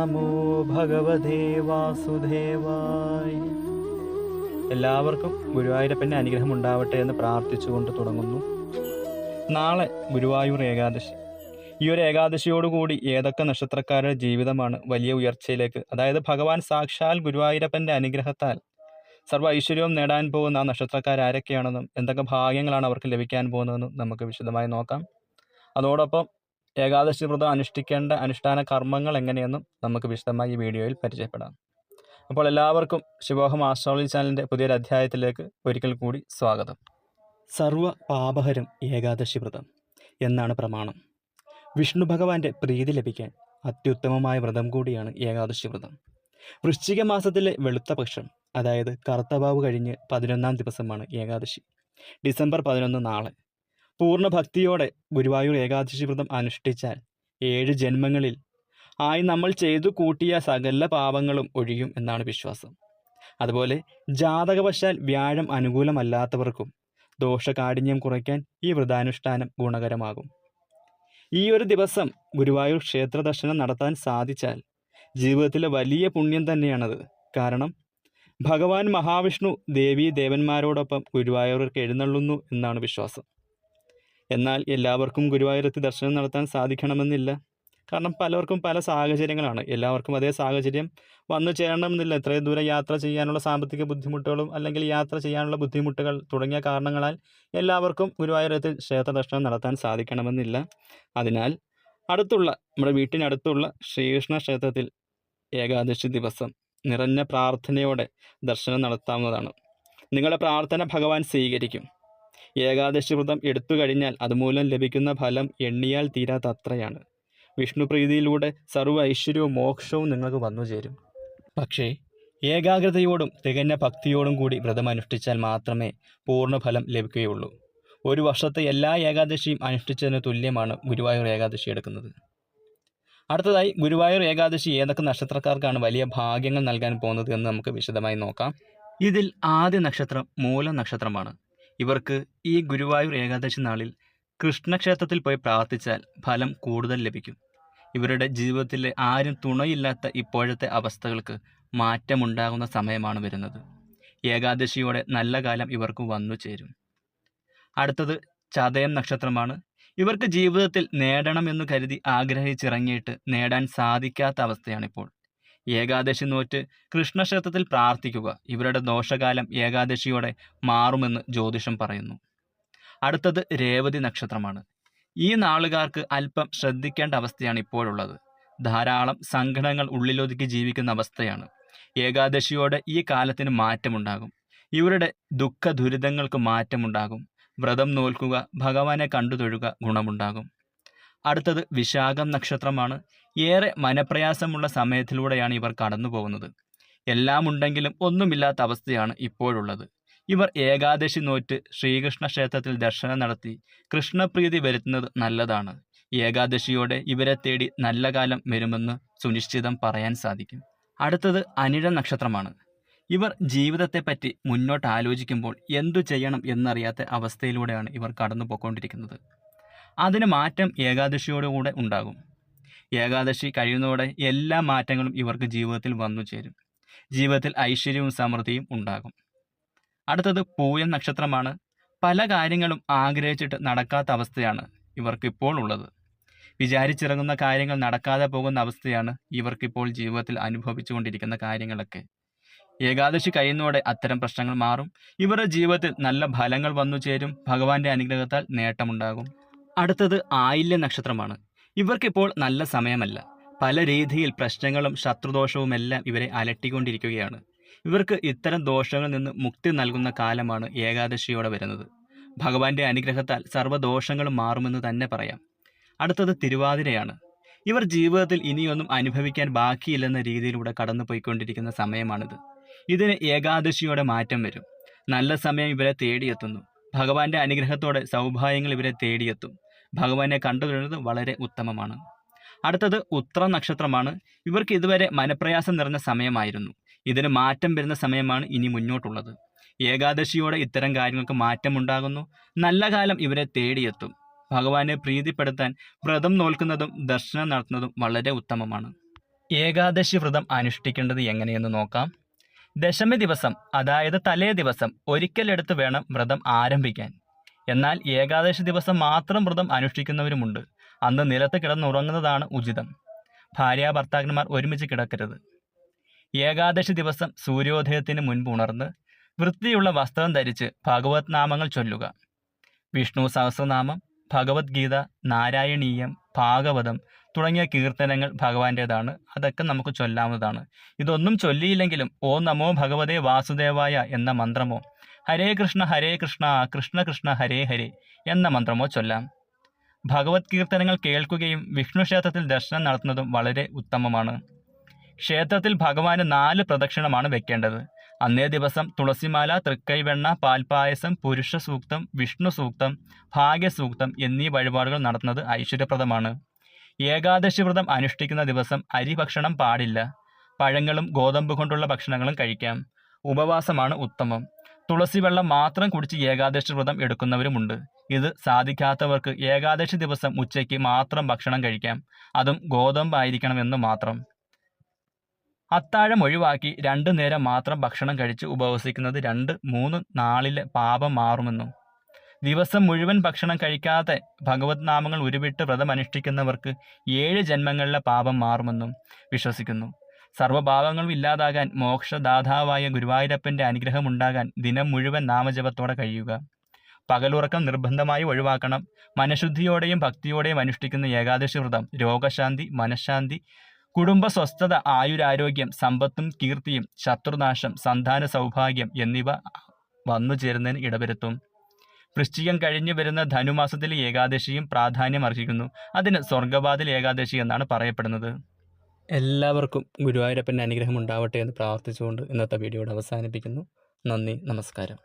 നമോ ഭഗവതേ വാസുദേവായ. എല്ലാവർക്കും ഗുരുവായൂരപ്പന്റെ അനുഗ്രഹം ഉണ്ടാവട്ടെ എന്ന് പ്രാർത്ഥിച്ചുകൊണ്ട് തുടങ്ങുന്നു. നാളെ ഗുരുവായൂർ ഏകാദശി. ഈ ഒരു ഏകാദശിയോടുകൂടി ഏതൊക്കെ നക്ഷത്രക്കാരുടെ ജീവിതമാണ് വലിയ ഉയർച്ചയിലേക്ക് അതായത് ഭഗവാൻ സാക്ഷാൽ ഗുരുവായൂരപ്പന്റെ അനുഗ്രഹത്താൽ സർവ ഐശ്വര്യവും നേടാൻ പോകുന്ന ആ നക്ഷത്രക്കാരാരൊക്കെയാണെന്നും എന്തൊക്കെ ഭാഗ്യങ്ങളാണ് അവർക്ക് ലഭിക്കാൻ പോകുന്നതെന്നും നമുക്ക് വിശദമായി നോക്കാം. അതോടൊപ്പം ഏകാദശി വ്രതം അനുഷ്ഠിക്കേണ്ട അനുഷ്ഠാന കർമ്മങ്ങൾ എങ്ങനെയെന്നും നമുക്ക് വിശദമായി ഈ വീഡിയോയിൽ പരിചയപ്പെടാം. അപ്പോൾ എല്ലാവർക്കും ശിവോഹം ആസ്ട്രോളജി ചാനലിന്റെ പുതിയൊരു അധ്യായത്തിലേക്ക് ഒരിക്കൽ കൂടി സ്വാഗതം. സർവ പാപഹരം ഏകാദശി വ്രതം എന്നാണ് പ്രമാണം. വിഷ്ണു ഭഗവാന്റെ പ്രീതി ലഭിക്കാൻ അത്യുത്തമമായ വ്രതം കൂടിയാണ് ഏകാദശി വ്രതം. വൃശ്ചിക മാസത്തിലെ വെളുത്ത പക്ഷം അതായത് കറുത്തവാവ് കഴിഞ്ഞ് പതിനൊന്നാം ദിവസമാണ് ഏകാദശി. ഡിസംബർ പതിനൊന്ന് നാളെ. പൂർണ ഭക്തിയോടെ ഗുരുവായൂർ ഏകാദശി വ്രതം അനുഷ്ഠിച്ചാൽ ഏഴ് ജന്മങ്ങളിൽ ആയി നമ്മൾ ചെയ്തു കൂട്ടിയ സകല പാപങ്ങളും ഒഴിയും എന്നാണ് വിശ്വാസം. അതുപോലെ ജാതകവശാൽ വ്യാഴം അനുകൂലമല്ലാത്തവർക്കും ദോഷകാഠിന്യം കുറയ്ക്കാൻ ഈ വ്രതാനുഷ്ഠാനം ഗുണകരമാകും. ഈ ഒരു ദിവസം ഗുരുവായൂർ ക്ഷേത്ര ദർശനം നടത്താൻ സാധിച്ചാൽ ജീവിതത്തിലെ വലിയ പുണ്യം തന്നെയാണത്. കാരണം ഭഗവാൻ മഹാവിഷ്ണു ദേവീ ദേവന്മാരോടൊപ്പം ഗുരുവായൂർക്ക് എഴുന്നള്ളുന്നു എന്നാണ് വിശ്വാസം. എന്നാൽ എല്ലാവർക്കും ഗുരുവായൂരത്ത് ദർശനം നടത്താൻ സാധിക്കണമെന്നില്ല. കാരണം പലർക്കും പല സാഹചര്യങ്ങളാണ്. എല്ലാവർക്കും അതേ സാഹചര്യം വന്നു ചേരണമെന്നില്ല. ഇത്രയും ദൂരം യാത്ര ചെയ്യാനുള്ള സാമ്പത്തിക ബുദ്ധിമുട്ടുകളും അല്ലെങ്കിൽ യാത്ര ചെയ്യാനുള്ള ബുദ്ധിമുട്ടുകൾ തുടങ്ങിയ കാരണങ്ങളാൽ എല്ലാവർക്കും ഗുരുവായൂരത്തിൽ ക്ഷേത്ര ദർശനം നടത്താൻ സാധിക്കണമെന്നില്ല. അതിനാൽ അടുത്തുള്ള നമ്മുടെ വീട്ടിനടുത്തുള്ള ശ്രീകൃഷ്ണ ക്ഷേത്രത്തിൽ ഏകാദശി ദിവസം നിറഞ്ഞ പ്രാർത്ഥനയോടെ ദർശനം നടത്താവുന്നതാണ്. നിങ്ങളുടെ പ്രാർത്ഥന ഭഗവാൻ സ്വീകരിക്കും. ഏകാദശി വ്രതം എടുത്തു കഴിഞ്ഞാൽ അതുമൂലം ലഭിക്കുന്ന ഫലം എണ്ണിയാൽ തീരാത്തത്രയാണ്. വിഷ്ണുപ്രീതിയിലൂടെ സർവ ഐശ്വര്യവും മോക്ഷവും നിങ്ങൾക്ക് വന്നു ചേരും പക്ഷേ ഏകാഗ്രതയോടും തികഞ്ഞ ഭക്തിയോടും കൂടി വ്രതം അനുഷ്ഠിച്ചാൽ മാത്രമേ പൂർണഫലം ലഭിക്കുകയുള്ളൂ. ഒരു വർഷത്തെ എല്ലാ ഏകാദശിയും അനുഷ്ഠിച്ചതിന് തുല്യമാണ് ഗുരുവായൂർ ഏകാദശി എടുക്കുന്നത്. അടുത്തതായി ഗുരുവായൂർ ഏകാദശി ഏതൊക്കെ നക്ഷത്രക്കാർക്കാണ് വലിയ ഭാഗ്യങ്ങൾ നൽകാൻ പോകുന്നത് എന്ന് നമുക്ക് വിശദമായി നോക്കാം. ഇതിൽ ആദ്യ നക്ഷത്രം മൂല നക്ഷത്രമാണ് ഇവർക്ക് ഈ ഗുരുവായൂർ ഏകാദശി നാളിൽ കൃഷ്ണക്ഷേത്രത്തിൽ പോയി പ്രാർത്ഥിച്ചാൽ ഫലം കൂടുതൽ ലഭിക്കും. ഇവരുടെ ജീവിതത്തിലെ ആരും തുണയില്ലാത്ത ഇപ്പോഴത്തെ അവസ്ഥകൾക്ക് മാറ്റമുണ്ടാകുന്ന സമയമാണ് വരുന്നത്. ഏകാദശിയോടെ നല്ല കാലം ഇവർക്ക് വന്നു ചേരും. അടുത്തത് ചതയം നക്ഷത്രമാണ്. ഇവർക്ക് ജീവിതത്തിൽ നേടണമെന്ന് കരുതി ആഗ്രഹിച്ചിറങ്ങിയിട്ട് നേടാൻ സാധിക്കാത്ത അവസ്ഥയാണിപ്പോൾ. ഏകാദശി നോറ്റ് കൃഷ്ണക്ഷേത്രത്തിൽ പ്രാർത്ഥിക്കുക. ഇവരുടെ ദോഷകാലം ഏകാദശിയോടെ മാറുമെന്ന് ജ്യോതിഷം പറയുന്നു. അടുത്തത് രേവതി നക്ഷത്രമാണ്. ഈ നാളുകാർക്ക് അല്പം ശ്രദ്ധിക്കേണ്ട അവസ്ഥയാണ് ഇപ്പോഴുള്ളത്. ധാരാളം സങ്കടങ്ങൾ ഉള്ളിലൊതുക്കി ജീവിക്കുന്ന അവസ്ഥയാണ്. ഏകാദശിയോടെ ഈ കാലത്തിന് മാറ്റമുണ്ടാകും. ഇവരുടെ ദുഃഖ ദുരിതങ്ങൾക്ക് മാറ്റമുണ്ടാകും. വ്രതം നോൽക്കുക ഭഗവാനെ കണ്ടു തൊഴുക ഗുണമുണ്ടാകും. അടുത്തത് വിശാഖം നക്ഷത്രമാണ്. ഏറെ മനപ്രയാസമുള്ള സമയത്തിലൂടെയാണ് ഇവർ കടന്നു പോകുന്നത് എല്ലാം ഉണ്ടെങ്കിലും ഒന്നുമില്ലാത്ത അവസ്ഥയാണ് ഇപ്പോഴുള്ളത്. ഇവർ ഏകാദശി നോറ്റ് ശ്രീകൃഷ്ണ ക്ഷേത്രത്തിൽ ദർശനം നടത്തി കൃഷ്ണപ്രീതി വരുത്തുന്നത് നല്ലതാണ്. ഏകാദശിയോടെ ഇവരെ തേടി നല്ല കാലം വരുമെന്ന് സുനിശ്ചിതം പറയാൻ സാധിക്കും. അടുത്തത് അനിഴ നക്ഷത്രമാണ്. ഇവർ ജീവിതത്തെപ്പറ്റി മുന്നോട്ട് ആലോചിക്കുമ്പോൾ എന്തു ചെയ്യണം എന്നറിയാത്ത അവസ്ഥയിലൂടെയാണ് ഇവർ കടന്നു പോയിക്കൊണ്ടിരിക്കുന്നത് അതിന് മാറ്റം ഏകാദശിയോടുകൂടെ ഉണ്ടാകും. ഏകാദശി കഴിയുന്നതോടെ എല്ലാ മാറ്റങ്ങളും ഇവർക്ക് ജീവിതത്തിൽ വന്നു ചേരും. ജീവിതത്തിൽ ഐശ്വര്യവും സമൃദ്ധിയും ഉണ്ടാകും. അടുത്തത് പൂയം നക്ഷത്രമാണ്. പല കാര്യങ്ങളും ആഗ്രഹിച്ചിട്ട് നടക്കാത്ത അവസ്ഥയാണ് ഇവർക്കിപ്പോൾ ഉള്ളത്. വിചാരിച്ചിറങ്ങുന്ന കാര്യങ്ങൾ നടക്കാതെ പോകുന്ന അവസ്ഥയാണ് ഇവർക്കിപ്പോൾ ജീവിതത്തിൽ അനുഭവിച്ചുകൊണ്ടിരിക്കുന്ന കാര്യങ്ങളൊക്കെ. ഏകാദശി കഴിയുന്നതോടെ അത്തരം പ്രശ്നങ്ങൾ മാറും. ഇവരുടെ ജീവിതത്തിൽ നല്ല ഫലങ്ങൾ വന്നു ചേരും. ഭഗവാന്റെ അനുഗ്രഹത്താൽ നേട്ടമുണ്ടാകും. അടുത്തത് ആയില്യ നക്ഷത്രമാണ്. ഇവർക്കിപ്പോൾ നല്ല സമയമല്ല. പല രീതിയിൽ പ്രശ്നങ്ങളും ശത്രുദോഷവും എല്ലാം ഇവരെ അലട്ടിക്കൊണ്ടിരിക്കുകയാണ്. ഇവർക്ക് ഇത്തരം ദോഷങ്ങളിൽ നിന്ന് മുക്തി നൽകുന്ന കാലമാണ് ഏകാദശിയോടെ വരുന്നത്. ഭഗവാന്റെ അനുഗ്രഹത്താൽ സർവദോഷങ്ങളും മാറുമെന്ന് തന്നെ പറയാം. അടുത്തത് തിരുവാതിരയാണ്. ഇവർ ജീവിതത്തിൽ ഇനിയൊന്നും അനുഭവിക്കാൻ ബാക്കിയില്ലെന്ന രീതിയിലൂടെ കടന്നു പോയിക്കൊണ്ടിരിക്കുന്ന സമയമാണിത്. ഇതിന് ഏകാദശിയോടെ മാറ്റം വരും. നല്ല സമയം ഇവരെ തേടിയെത്തുന്നു. ഭഗവാന്റെ അനുഗ്രഹത്തോടെ സൗഭാഗ്യങ്ങൾ ഇവരെ തേടിയെത്തും. ഭഗവാനെ കണ്ടുവരുന്നത് വളരെ ഉത്തമമാണ്. അടുത്തത് ഉത്ര നക്ഷത്രമാണ്. ഇവർക്ക് ഇതുവരെ മനപ്രയാസം നിറഞ്ഞ സമയമായിരുന്നു. ഇതിന് മാറ്റം വരുന്ന സമയമാണ് ഇനി മുന്നോട്ടുള്ളത്. ഏകാദശിയോടെ ഇത്തരം കാര്യങ്ങൾക്ക് മാറ്റമുണ്ടാകുന്നു. നല്ല കാലം ഇവരെ തേടിയെത്തും. ഭഗവാനെ പ്രീതിപ്പെടുത്താൻ വ്രതം നോൽക്കുന്നതും ദർശനം നടത്തുന്നതും വളരെ ഉത്തമമാണ്. ഏകാദശി വ്രതം അനുഷ്ഠിക്കേണ്ടത് എങ്ങനെയെന്ന് നോക്കാം. ദശമി ദിവസം അതായത് തലേ ദിവസം ഒരിക്കലെടുത്ത് വേണം വ്രതം ആരംഭിക്കാൻ. എന്നാൽ ഏകാദശി ദിവസം മാത്രം വ്രതം അനുഷ്ഠിക്കുന്നവരുമുണ്ട്. അന്ന് നിലത്ത് കിടന്നുറങ്ങുന്നതാണ് ഉചിതം. ഭാര്യ ഭർത്താക്കന്മാർ ഒരുമിച്ച് കിടക്കരുത്. ഏകാദശി ദിവസം സൂര്യോദയത്തിന് മുൻപ് ഉണർന്ന് വൃത്തിയുള്ള വസ്ത്രം ധരിച്ച് ഭഗവത് നാമങ്ങൾ ചൊല്ലുക. വിഷ്ണു സഹസ്രനാമം ഭഗവത്ഗീത നാരായണീയം ഭാഗവതം തുടങ്ങിയ കീർത്തനങ്ങൾ ഭഗവാന്റേതാണ്. അതൊക്കെ നമുക്ക് ചൊല്ലാവുന്നതാണ്. ഇതൊന്നും ചൊല്ലിയില്ലെങ്കിലും ഓ നമോ ഭഗവതേ വാസുദേവായ എന്ന മന്ത്രമോ ഹരേ കൃഷ്ണ ഹരേ കൃഷ്ണ കൃഷ്ണ കൃഷ്ണ ഹരേ ഹരേ എന്ന മന്ത്രമോ ചൊല്ലാം. ഭഗവത് കീർത്തനങ്ങൾ കേൾക്കുകയും വിഷ്ണു ക്ഷേത്രത്തിൽ ദർശനം നടത്തുന്നതും വളരെ ഉത്തമമാണ്. ക്ഷേത്രത്തിൽ ഭഗവാന് നാല് പ്രദക്ഷിണമാണ് വെക്കേണ്ടത്. അന്നേ ദിവസം തുളസിമാല തൃക്കൈവെണ്ണ പാൽപായസം പുരുഷ സൂക്തം വിഷ്ണു സൂക്തം ഭാഗ്യസൂക്തം എന്നീ വഴിപാടുകൾ നടത്തുന്നത് ഐശ്വര്യപ്രദമാണ്. ഏകാദശി വ്രതം അനുഷ്ഠിക്കുന്ന ദിവസം അരി ഭക്ഷണം പാടില്ല. പഴങ്ങളും ഗോതമ്പ് കൊണ്ടുള്ള ഭക്ഷണങ്ങളും കഴിക്കാം. ഉപവാസമാണ് ഉത്തമം. തുളസി വെള്ളം മാത്രം കുടിച്ച് ഏകാദശി വ്രതം എടുക്കുന്നവരുമുണ്ട്. ഇത് സാധിക്കാത്തവർക്ക് ഏകാദശി ദിവസം ഉച്ചയ്ക്ക് മാത്രം ഭക്ഷണം കഴിക്കാം. അതും ഗോതമ്പായിരിക്കണമെന്ന് മാത്രം. അത്താഴം ഒഴിവാക്കി രണ്ടു നേരം മാത്രം ഭക്ഷണം കഴിച്ച് ഉപവസിക്കുന്നത് രണ്ട് മൂന്ന് നാളിലെ പാപം മാറുമെന്നും. ദിവസം മുഴുവൻ ഭക്ഷണം കഴിക്കാതെ ഭഗവത് നാമങ്ങൾ ഉരുവിട്ട് വ്രതം അനുഷ്ഠിക്കുന്നവർക്ക് ഏഴ് ജന്മങ്ങളിലെ പാപം മാറുമെന്നും വിശ്വസിക്കുന്നു. സർവഭാവങ്ങളും ഇല്ലാതാകാൻ മോക്ഷദാതാവായ ഗുരുവായൂരപ്പന്റെ അനുഗ്രഹം ഉണ്ടാകാൻ ദിനം മുഴുവൻ നാമജപത്തോടെ കഴിയുക. പകലുറക്കം നിർബന്ധമായി ഒഴിവാക്കണം. മനഃശുദ്ധിയോടെയും ഭക്തിയോടെയും അനുഷ്ഠിക്കുന്ന ഏകാദശി വ്രതം രോഗശാന്തി മനഃശാന്തി കുടുംബ സ്വസ്ഥത ആയുരാരോഗ്യം സമ്പത്തും കീർത്തിയും ശത്രുനാശം സന്താന സൗഭാഗ്യം എന്നിവ വന്നു ചേരുന്നതിന് ഇടവരുത്തും. വൃശ്ചികം കഴിഞ്ഞു വരുന്ന ധനുമാസത്തിലെ ഏകാദശിയും പ്രാധാന്യം അർഹിക്കുന്നു അതിന് സ്വർഗവാതിൽ ഏകാദശി എന്നാണ് പറയപ്പെടുന്നത്. എല്ലാവർക്കും ഗുരുവായൂരപ്പന്റെ അനുഗ്രഹം ഉണ്ടാവട്ടെ എന്ന് പ്രാർത്ഥിച്ചുകൊണ്ട് ഇന്നത്തെ വീഡിയോയുടെ അവസാനിപ്പിക്കുന്നു. നന്ദി നമസ്കാരം.